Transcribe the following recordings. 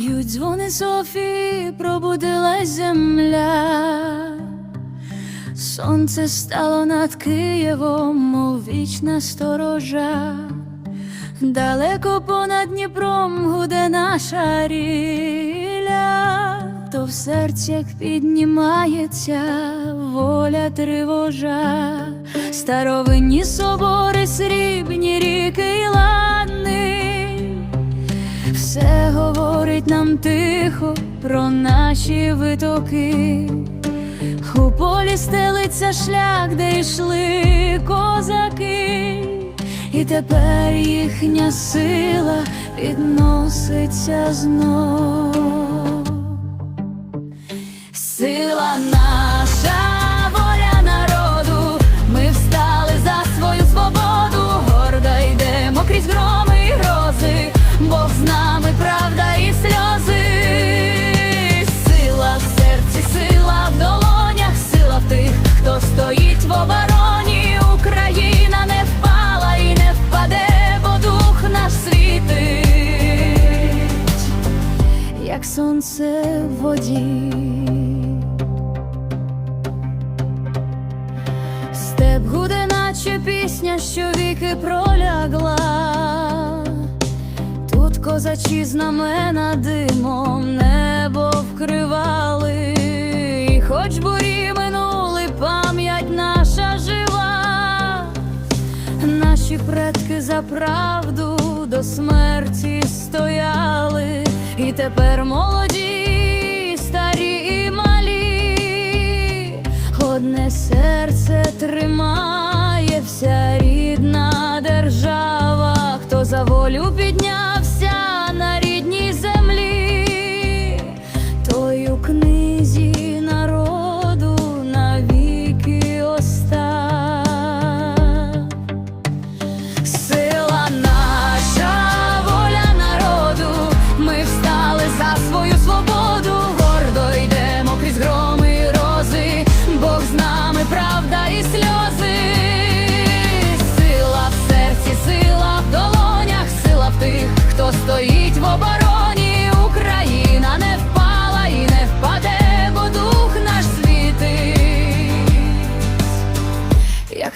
пісни Софії пробудилась земля, сонце стало над Києвом, мов вічна сторожа, далеко понад Дніпром гуде наша ріля, то в серцях піднімається воля тривожа, старовинні собори, Все говорить нам тихо про наші витоки. У полі стелиться шлях, де йшли козаки, і тепер їхня сила підноситься знов. Як сонце в воді. Степ гуде, наче пісня, що віки пролягла. Тут козачі знамена димом небо вкривали, і хоч бурі минули, пам'ять наша жива. Наші предки за правду до смерті стояли, тепер молоді, старі і малі, одне серце тримає вся рідна держава, хто за волю підняв.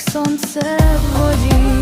сонце в воді.